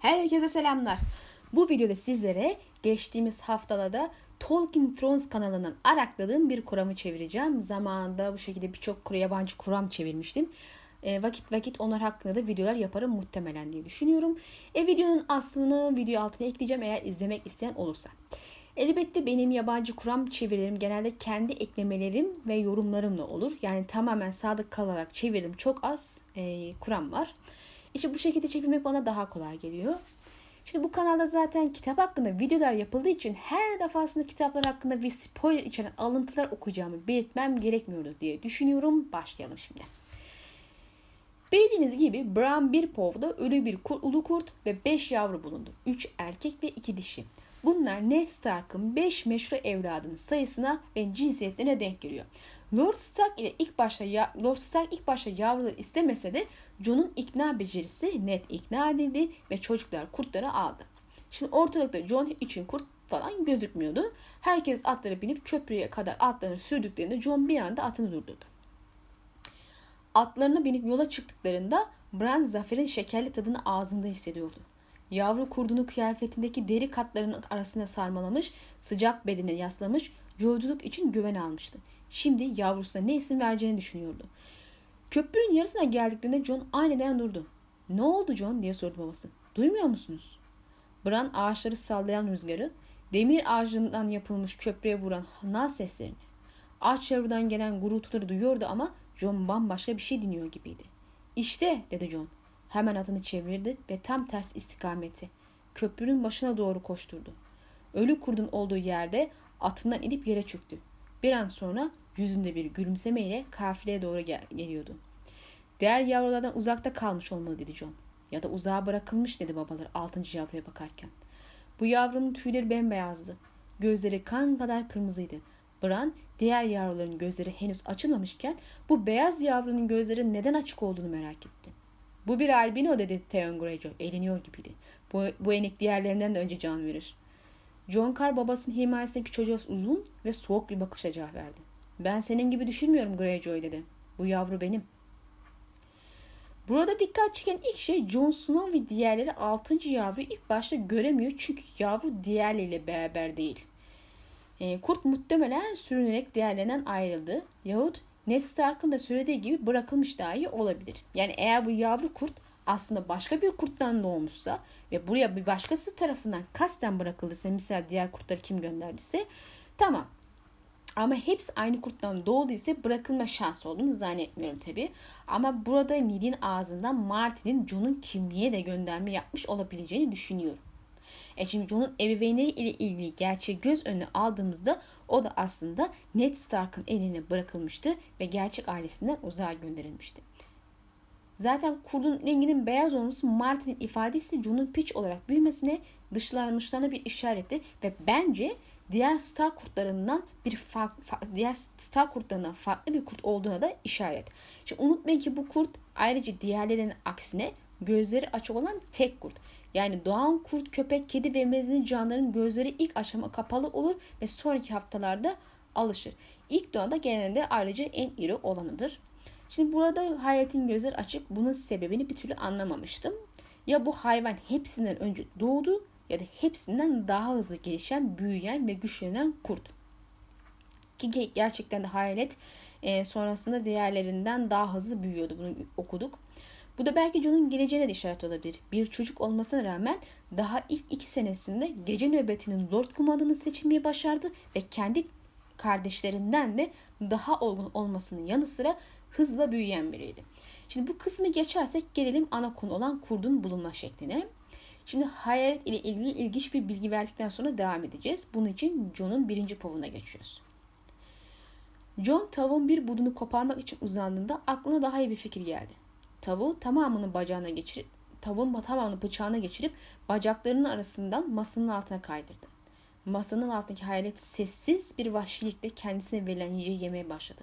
Herkese selamlar. Bu videoda sizlere geçtiğimiz haftalarda Tolkien Thrones kanalından arakladığım bir kuramı çevireceğim. Zamanında bu şekilde birçok yabancı kuram çevirmiştim. E, vakit vakit onlar hakkında da videolar yaparım muhtemelen diye düşünüyorum. E, videonun aslını video altına ekleyeceğim eğer izlemek isteyen olursa. Elbette benim yabancı kuram çevirilerim genelde kendi eklemelerim ve yorumlarımla olur. Yani tamamen sadık kalarak çevirdim. Çok az e, kuram var. İşte bu şekilde çevirmek bana daha kolay geliyor. Şimdi bu kanalda zaten kitap hakkında videolar yapıldığı için her defasında kitaplar hakkında bir spoiler içeren alıntılar okuyacağımı belirtmem gerekmiyordu diye düşünüyorum. Başlayalım şimdi. Bildiğiniz gibi Bran bir povda ölü bir kur, ulu kurt ve 5 yavru bulundu. 3 erkek ve 2 dişi. Bunlar Ned Stark'ın 5 meşru evladının sayısına ve cinsiyetlerine denk geliyor. Lord Stark ile ilk başta ya, Lord Stark ilk başta yavruları istemese de Jon'un ikna becerisi net ikna edildi ve çocuklar kurtları aldı. Şimdi ortalıkta Jon için kurt falan gözükmüyordu. Herkes atlara binip köprüye kadar atlarını sürdüklerinde Jon bir anda atını durdurdu. Atlarına binip yola çıktıklarında Bran zaferin şekerli tadını ağzında hissediyordu. Yavru kurdunu kıyafetindeki deri katlarının arasına sarmalamış, sıcak bedene yaslamış, yolculuk için güven almıştı. Şimdi yavrusuna ne isim vereceğini düşünüyordu. Köprünün yarısına geldiklerinde John aniden durdu. Ne oldu John diye sordu babası. Duymuyor musunuz? Bran ağaçları sallayan rüzgarı, demir ağacından yapılmış köprüye vuran nal seslerini. Ağaç çevreden gelen gurultuları duyuyordu ama John bambaşka bir şey dinliyor gibiydi. İşte dedi John. Hemen atını çevirdi ve tam ters istikameti. Köprünün başına doğru koşturdu. Ölü kurdun olduğu yerde atından inip yere çöktü. Bir an sonra yüzünde bir gülümsemeyle kafileye doğru gel- geliyordu. Diğer yavrulardan uzakta kalmış olmalı dedi John. Ya da uzağa bırakılmış dedi babalar altıncı yavruya bakarken. Bu yavrunun tüyleri bembeyazdı. Gözleri kan kadar kırmızıydı. Bran diğer yavruların gözleri henüz açılmamışken bu beyaz yavrunun gözleri neden açık olduğunu merak etti. Bu bir albino dedi Theon Greyjoy. Eğleniyor gibiydi. Bu, bu enik diğerlerinden de önce can verir. John Carr babasının himayesindeki çocuğa uzun ve soğuk bir bakışla cevap verdi. Ben senin gibi düşünmüyorum Greyjoy dedi. Bu yavru benim. Burada dikkat çeken ilk şey Jon Snow ve diğerleri 6. yavruyu ilk başta göremiyor çünkü yavru diğerleriyle beraber değil. E, kurt muhtemelen sürünerek diğerlerinden ayrıldı. Yahut Ned Stark'ın da söylediği gibi bırakılmış dahi olabilir. Yani eğer bu yavru kurt aslında başka bir kurttan doğmuşsa ve buraya bir başkası tarafından kasten bırakıldıysa misal diğer kurtları kim gönderdiyse tamam. Ama hepsi aynı kurttan doğduysa bırakılma şansı olduğunu zannetmiyorum tabi. Ama burada Nid'in ağzından Martin'in Jon'un kimliğe de gönderme yapmış olabileceğini düşünüyorum. E şimdi Jon'un ebeveynleri ile ilgili gerçeği göz önüne aldığımızda o da aslında Ned Stark'ın eline bırakılmıştı ve gerçek ailesinden uzağa gönderilmişti. Zaten kurdun renginin beyaz olması Martin'in ifadesi Jon'un piç olarak büyümesine dışlanmışlarına bir işaretti ve bence diğer star kurtlarından bir fark, diğer star kurtlarından farklı bir kurt olduğuna da işaret. Şimdi unutmayın ki bu kurt ayrıca diğerlerinin aksine gözleri açık olan tek kurt. Yani doğan kurt, köpek, kedi ve mezini canlıların gözleri ilk aşama kapalı olur ve sonraki haftalarda alışır. İlk doğanda genelde ayrıca en iri olanıdır. Şimdi burada hayaletin gözleri açık. Bunun sebebini bir türlü anlamamıştım. Ya bu hayvan hepsinden önce doğdu ya da hepsinden daha hızlı gelişen, büyüyen ve güçlenen kurt. Ki gerçekten de hayalet e, sonrasında diğerlerinden daha hızlı büyüyordu. Bunu okuduk. Bu da belki John'un geleceğine de işaret olabilir. Bir çocuk olmasına rağmen daha ilk iki senesinde gece nöbetinin Lord kumandanı seçilmeyi başardı ve kendi kardeşlerinden de daha olgun olmasının yanı sıra hızla büyüyen biriydi. Şimdi bu kısmı geçersek gelelim ana konu olan kurdun bulunma şekline. Şimdi hayalet ile ilgili ilginç bir bilgi verdikten sonra devam edeceğiz. Bunun için John'un birinci povuna geçiyoruz. John tavuğun bir budunu koparmak için uzandığında aklına daha iyi bir fikir geldi. Tavuğu tamamını bacağına geçirip tavuğun tamamını bıçağına geçirip bacaklarının arasından masanın altına kaydırdı. Masanın altındaki hayalet sessiz bir vahşilikle kendisine verilen yiyeceği yemeye başladı.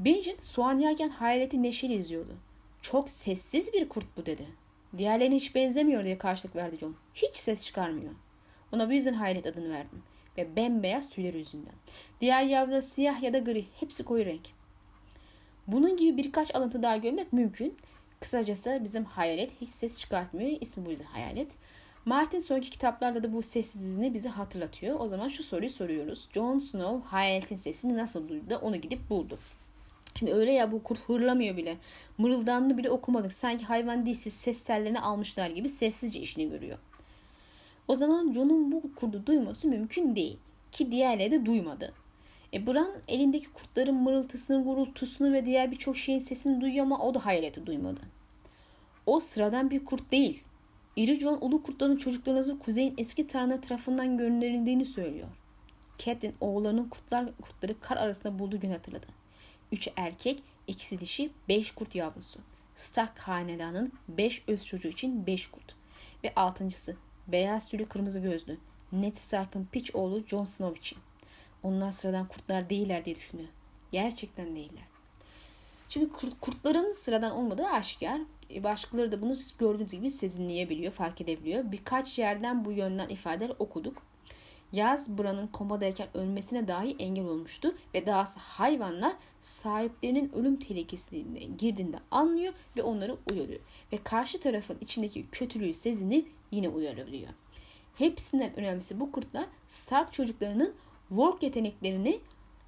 Benjin soğan yerken hayaleti neşeli izliyordu. Çok sessiz bir kurt bu dedi. Diğerlerine hiç benzemiyor diye karşılık verdi John. Hiç ses çıkarmıyor. Ona bu yüzden hayalet adını verdim. Ve bembeyaz tüyleri yüzünden. Diğer yavruları siyah ya da gri. Hepsi koyu renk. Bunun gibi birkaç alıntı daha görmek mümkün. Kısacası bizim hayalet hiç ses çıkartmıyor. İsmi bu yüzden hayalet. Martin sonraki kitaplarda da bu sessizliğini bize hatırlatıyor. O zaman şu soruyu soruyoruz. Jon Snow hayaletin sesini nasıl duydu da onu gidip buldu. Şimdi öyle ya bu kurt hırlamıyor bile. Mırıldanını bile okumadık. Sanki hayvan değilsiz ses tellerini almışlar gibi sessizce işini görüyor. O zaman Jon'un bu kurdu duyması mümkün değil. Ki diğerleri de duymadı. E Bran elindeki kurtların mırıltısını, gurultusunu ve diğer birçok şeyin sesini duyuyor ama o da hayaleti duymadı. O sıradan bir kurt değil. İri John ulu kurtların çocuklarınızı kuzeyin eski tanrı tarafından gönderildiğini söylüyor. Catelyn oğullarının kurtlar, kurtları kar arasında bulduğu gün hatırladı. Üç erkek, ikisi dişi, beş kurt yavrusu. Stark hanedanın beş öz çocuğu için beş kurt. Ve altıncısı, beyaz tüylü kırmızı gözlü. Ned Stark'ın piç oğlu Jon Snow için. Onlar sıradan kurtlar değiller diye düşünüyor. Gerçekten değiller. Şimdi kurtların sıradan olmadığı aşikar. E, başkaları da bunu gördüğünüz gibi sezinleyebiliyor, fark edebiliyor. Birkaç yerden bu yönden ifadeler okuduk. Yaz Bran'ın komadayken ölmesine dahi engel olmuştu ve dahası hayvanlar sahiplerinin ölüm tehlikesine girdiğinde anlıyor ve onları uyarıyor. Ve karşı tarafın içindeki kötülüğü sezinip yine uyarılıyor. Hepsinden önemlisi bu kurtlar Stark çocuklarının work yeteneklerini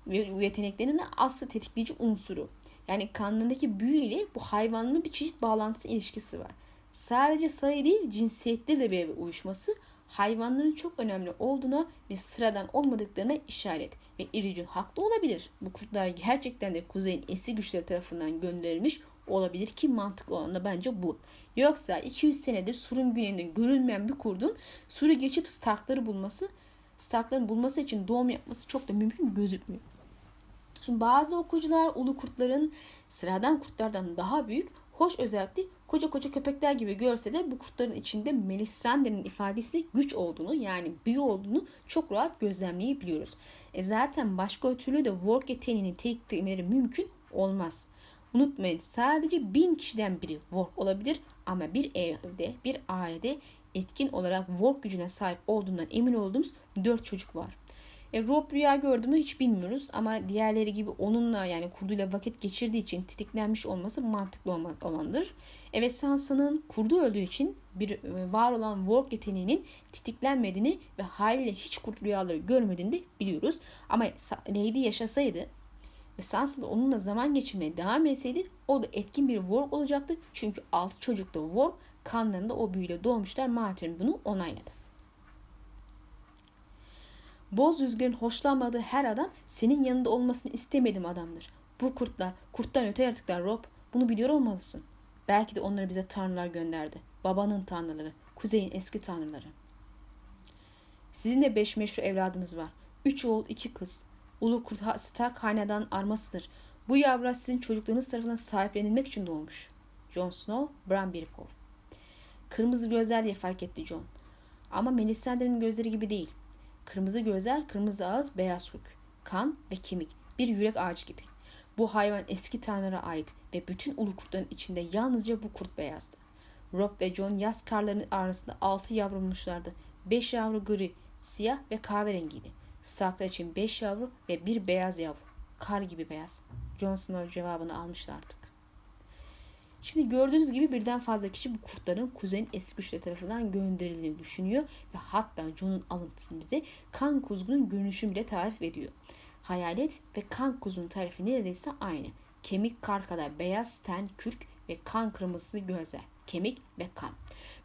ve yeteneklerinin aslı tetikleyici unsuru. Yani kanlarındaki büyü ile bu hayvanın bir çeşit bağlantısı ilişkisi var. Sadece sayı değil cinsiyetleri de bir uyuşması hayvanların çok önemli olduğuna ve sıradan olmadıklarına işaret. Ve İricun haklı olabilir. Bu kurtlar gerçekten de kuzeyin eski güçleri tarafından gönderilmiş olabilir ki mantıklı olan da bence bu. Yoksa 200 senedir Sur'un güneyinde görülmeyen bir kurdun Sur'u geçip Stark'ları bulması, Stark'ların bulması için doğum yapması çok da mümkün gözükmüyor. Şimdi bazı okuyucular ulu kurtların sıradan kurtlardan daha büyük, hoş özellikle koca koca köpekler gibi görse de bu kurtların içinde Melisandre'nin ifadesi güç olduğunu yani büyü olduğunu çok rahat gözlemleyebiliyoruz. E zaten başka türlü de work yeteneğini tetiklemeleri mümkün olmaz. Unutmayın sadece bin kişiden biri work olabilir ama bir evde bir ailede etkin olarak work gücüne sahip olduğundan emin olduğumuz dört çocuk var. E, Rob rüya gördü mü hiç bilmiyoruz ama diğerleri gibi onunla yani kurduyla vakit geçirdiği için titiklenmiş olması mantıklı olandır. Evet Sansa'nın kurdu öldüğü için bir e, var olan work yeteneğinin titiklenmediğini ve haliyle hiç kurt rüyaları görmediğini de biliyoruz. Ama Lady yaşasaydı ve Sansa da onunla zaman geçirmeye devam etseydi o da etkin bir work olacaktı. Çünkü altı çocuk da work kanlarında o büyüyle doğmuşlar. Martin bunu onayladı. Boz rüzgarın hoşlanmadığı her adam senin yanında olmasını istemedim adamdır. Bu kurtlar, kurttan öte yaratıklar Rob. Bunu biliyor olmalısın. Belki de onları bize tanrılar gönderdi. Babanın tanrıları, kuzeyin eski tanrıları. Sizin de beş meşru evladınız var. Üç oğul, iki kız. Ulu kurt Stark hanedan armasıdır. Bu yavru sizin çocuklarınız tarafından sahiplenilmek için doğmuş. Jon Snow, Bran Birkov. Kırmızı gözler diye fark etti Jon. Ama Melisandre'nin gözleri gibi değil. Kırmızı gözler, kırmızı ağız, beyaz hük, kan ve kemik. Bir yürek ağacı gibi. Bu hayvan eski tanrılara ait ve bütün ulu kurtların içinde yalnızca bu kurt beyazdı. Rob ve John yaz karlarının arasında altı yavrulmuşlardı. Beş yavru gri, siyah ve kahverengiydi. Starklar için beş yavru ve bir beyaz yavru. Kar gibi beyaz. Jon Snow cevabını almıştı artık. Şimdi gördüğünüz gibi birden fazla kişi bu kurtların kuzeyin eski güçleri tarafından gönderildiğini düşünüyor ve hatta Jon'un alıntısı bize kan kuzgunun görünüşünü bile tarif ediyor. Hayalet ve kan kuzunun tarifi neredeyse aynı. Kemik kar kadar beyaz ten, kürk ve kan kırmızısı gözler. Kemik ve kan.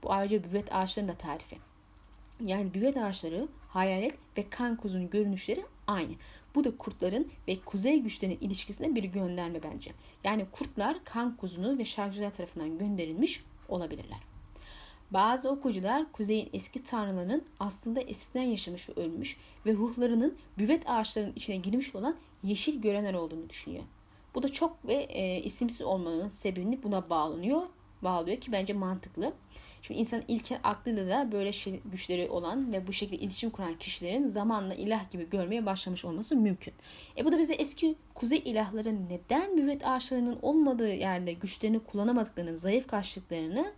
Bu ayrıca büvet ağaçlarının da tarifi. Yani büvet ağaçları, hayalet ve kan kuzunun görünüşleri aynı. Bu da kurtların ve kuzey güçlerinin ilişkisine bir gönderme bence. Yani kurtlar kan kuzunu ve şarkıcılar tarafından gönderilmiş olabilirler. Bazı okuyucular kuzeyin eski tanrılarının aslında eskiden yaşamış ve ölmüş ve ruhlarının büvet ağaçlarının içine girmiş olan yeşil görenler olduğunu düşünüyor. Bu da çok ve e, isimsiz olmanın sebebini buna bağlanıyor. Bağlıyor ki bence mantıklı. Şimdi insanın ilkel aklıyla da böyle şey, güçleri olan ve bu şekilde iletişim kuran kişilerin zamanla ilah gibi görmeye başlamış olması mümkün. E bu da bize eski kuzey ilahların neden müvet ağaçlarının olmadığı yerde güçlerini kullanamadıklarını, zayıf kaçtıklarını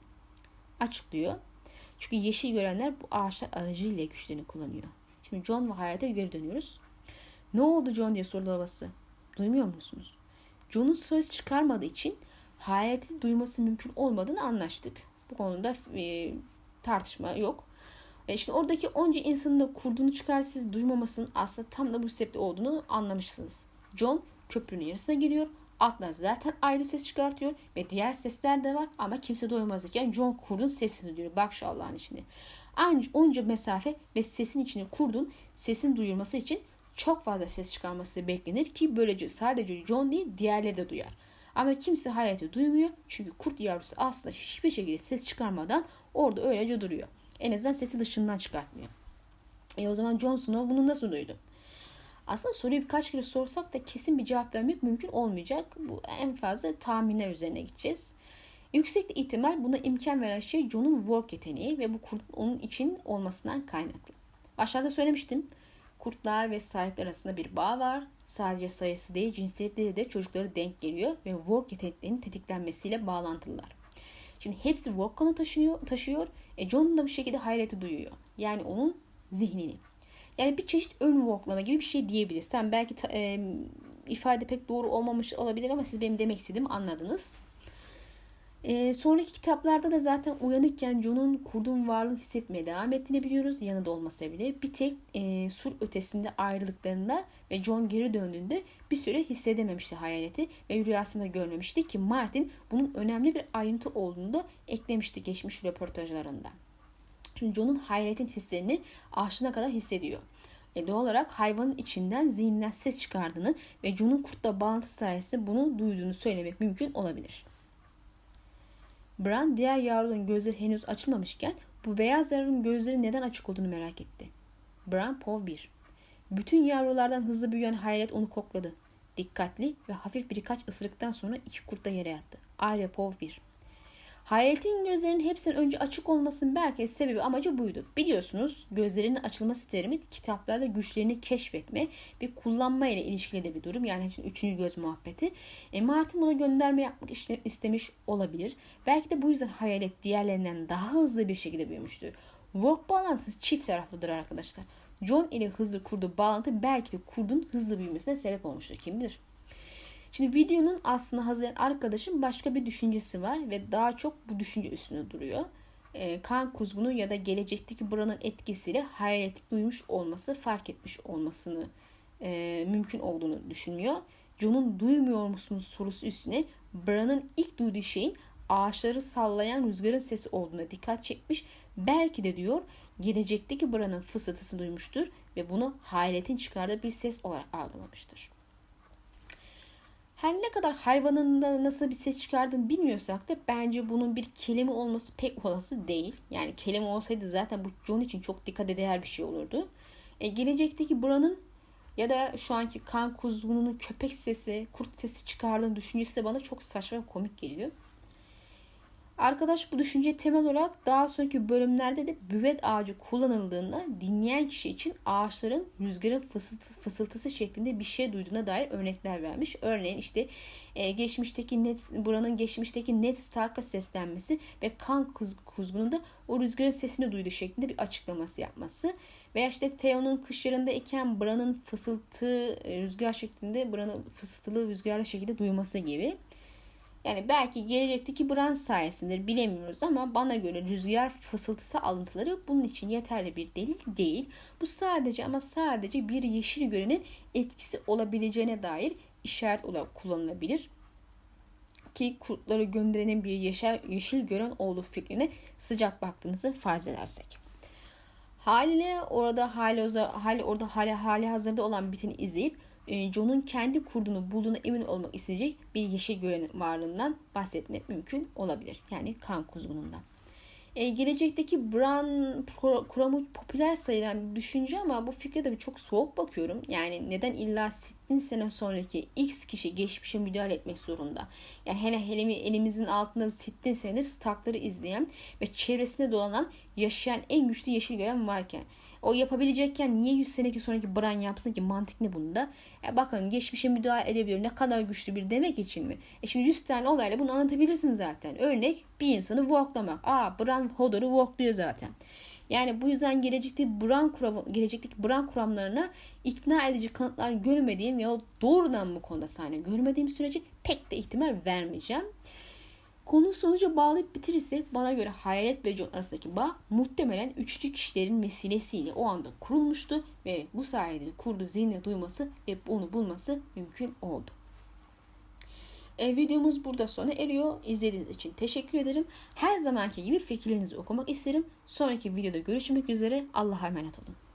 açıklıyor. Çünkü yeşil görenler bu ağaçlar aracılığıyla güçlerini kullanıyor. Şimdi John ve hayata geri dönüyoruz. Ne oldu John diye sordu babası. Duymuyor musunuz? John'un söz çıkarmadığı için hayaleti duyması mümkün olmadığını anlaştık. Bu konuda e, tartışma yok. E şimdi oradaki onca insanın da kurduğunu çıkar siz duymamasının aslında tam da bu sebeple olduğunu anlamışsınız. John köprünün yarısına gidiyor. Atlas zaten ayrı ses çıkartıyor ve diğer sesler de var ama kimse duymazken John kurdun sesini duyuyor. Bak şu Allah'ın içinde. Ancak onca mesafe ve sesin içine kurdun sesin duyulması için çok fazla ses çıkarması beklenir ki böylece sadece John değil diğerleri de duyar. Ama kimse hayatı duymuyor çünkü kurt yavrusu aslında hiçbir şekilde ses çıkarmadan orada öylece duruyor. En azından sesi dışından çıkartmıyor. E o zaman Jon Snow bunu nasıl duydu? Aslında soruyu birkaç kere sorsak da kesin bir cevap vermek mümkün olmayacak. Bu en fazla tahminler üzerine gideceğiz. Yüksek ihtimal buna imkan veren şey Jon'un work yeteneği ve bu kurt onun için olmasından kaynaklı. Başlarda söylemiştim. Kurtlar ve sahipler arasında bir bağ var. Sadece sayısı değil cinsiyetleri de çocukları denk geliyor ve work yeteneklerinin tetiklenmesiyle bağlantılılar. Şimdi hepsi work kanı taşıyor, taşıyor. E John da bu şekilde hayreti duyuyor. Yani onun zihnini. Yani bir çeşit ön worklama gibi bir şey diyebiliriz. Tamam belki ta, e, ifade pek doğru olmamış olabilir ama siz benim demek istediğimi anladınız. E, sonraki kitaplarda da zaten uyanıkken John'un kurduğun varlığı hissetmeye devam ettiğini biliyoruz. Yanında olmasa bile. Bir tek e, sur ötesinde ayrılıklarında ve John geri döndüğünde bir süre hissedememişti hayaleti ve rüyasında görmemişti ki Martin bunun önemli bir ayrıntı olduğunu da eklemişti geçmiş röportajlarında. Çünkü John'un hayaletin hislerini aşına kadar hissediyor. E doğal olarak hayvanın içinden zihninden ses çıkardığını ve John'un kurtla bağlantı sayesinde bunu duyduğunu söylemek mümkün olabilir. Bran diğer yavrunun gözleri henüz açılmamışken bu beyaz yavrunun gözleri neden açık olduğunu merak etti. Bran Pov 1 Bütün yavrulardan hızlı büyüyen hayalet onu kokladı. Dikkatli ve hafif birkaç ısırıktan sonra iki kurt da yere yattı. Arya Pov 1 Hayaletin gözlerinin hepsinin önce açık olmasının belki sebebi amacı buydu. Biliyorsunuz gözlerinin açılması terimi kitaplarda güçlerini keşfetme ve kullanma ile ilişkili de bir durum. Yani için üçüncü göz muhabbeti. E, Martin buna gönderme yapmak istemiş olabilir. Belki de bu yüzden hayalet diğerlerinden daha hızlı bir şekilde büyümüştür. Work bağlantısı çift taraflıdır arkadaşlar. John ile hızlı kurduğu bağlantı belki de kurdun hızlı büyümesine sebep olmuştur. Kim bilir? Şimdi videonun aslında hazırlayan arkadaşın başka bir düşüncesi var ve daha çok bu düşünce üstüne duruyor. E, kan kuzgunu ya da gelecekteki buranın etkisiyle hayaleti duymuş olması, fark etmiş olmasını e, mümkün olduğunu düşünmüyor. John'un duymuyor musunuz sorusu üstüne Bran'ın ilk duyduğu şeyin ağaçları sallayan rüzgarın sesi olduğuna dikkat çekmiş. Belki de diyor gelecekteki Bran'ın fısıltısını duymuştur ve bunu hayaletin çıkardığı bir ses olarak algılamıştır. Her ne kadar hayvanın da nasıl bir ses çıkardığını bilmiyorsak da bence bunun bir kelime olması pek olası değil. Yani kelime olsaydı zaten bu John için çok dikkat değer bir şey olurdu. E, gelecekteki Bran'ın ya da şu anki kan kuzgununun köpek sesi, kurt sesi çıkardığını düşüncesi de bana çok saçma ve komik geliyor. Arkadaş bu düşünce temel olarak daha sonraki bölümlerde de büvet ağacı kullanıldığında dinleyen kişi için ağaçların rüzgarın fısıltısı, şeklinde bir şey duyduğuna dair örnekler vermiş. Örneğin işte e, geçmişteki Ned, buranın geçmişteki Ned Stark'a seslenmesi ve kan kuz, o rüzgarın sesini duyduğu şeklinde bir açıklaması yapması. Veya işte Theon'un kışlarında iken Bran'ın fısıltı e, rüzgar şeklinde Bran'ın fısıltılı rüzgarlı şekilde duyması gibi. Yani belki gelecekteki Bran sayesindedir bilemiyoruz ama bana göre rüzgar fısıltısı alıntıları bunun için yeterli bir delil değil. Bu sadece ama sadece bir yeşil görenin etkisi olabileceğine dair işaret olarak kullanılabilir. Ki kurtları gönderenin bir yeşil, yeşil gören olduğu fikrine sıcak baktığınızı farz edersek. Haliyle orada hali, hali orada hali, hali hazırda olan biteni izleyip e, John'un kendi kurduğunu bulduğuna emin olmak isteyecek bir yeşil gören varlığından bahsetmek mümkün olabilir. Yani kan kuzgunundan. E, gelecekteki Bran kuramı popüler sayılan bir düşünce ama bu fikre de çok soğuk bakıyorum. Yani neden illa sittin sene sonraki X kişi geçmişe müdahale etmek zorunda? Yani hele hele elimizin altında sittin senedir Stark'ları izleyen ve çevresinde dolanan yaşayan en güçlü yeşil gören varken o yapabilecekken niye 100 seneki sonraki Bran yapsın ki? Mantık ne bunda? E bakın geçmişe müdahale edebiliyor. Ne kadar güçlü bir demek için mi? E şimdi 100 tane olayla bunu anlatabilirsin zaten. Örnek bir insanı walklamak. Aa Bran Hodor'u walkluyor zaten. Yani bu yüzden gelecekteki Bran kuram, gelecekteki Bran kuramlarına ikna edici kanıtlar görmediğim ya doğrudan bu konuda sahne görmediğim sürece pek de ihtimal vermeyeceğim. Konu sonuca bağlayıp bitirirsek bana göre Hayalet ve John arasındaki bağ muhtemelen üçüncü kişilerin vesilesiyle o anda kurulmuştu ve bu sayede kurdu zihnine duyması ve onu bulması mümkün oldu. E, videomuz burada sona eriyor. İzlediğiniz için teşekkür ederim. Her zamanki gibi fikirlerinizi okumak isterim. Sonraki videoda görüşmek üzere. Allah'a emanet olun.